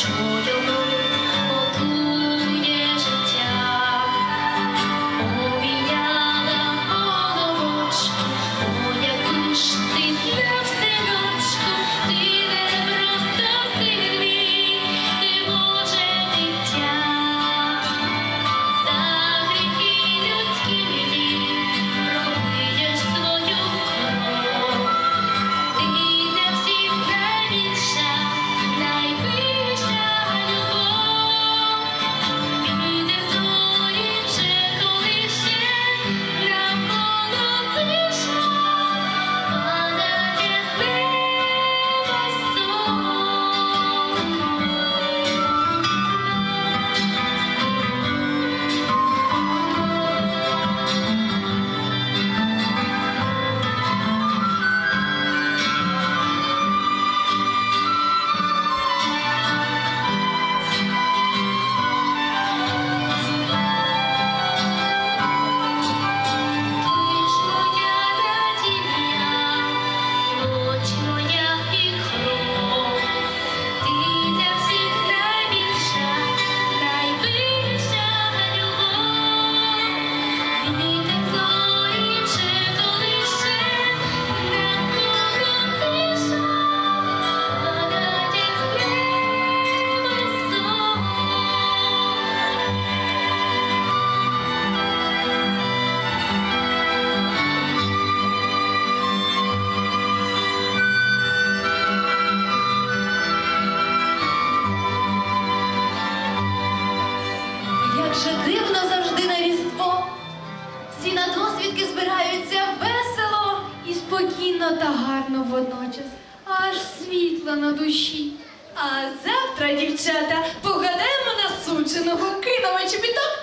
strong. Же дивно завжди на різдво. Всі на досвідки збираються весело і спокійно та гарно водночас. Аж світло на душі. А завтра, дівчата, погадаємо на сученого, кинемо чобіток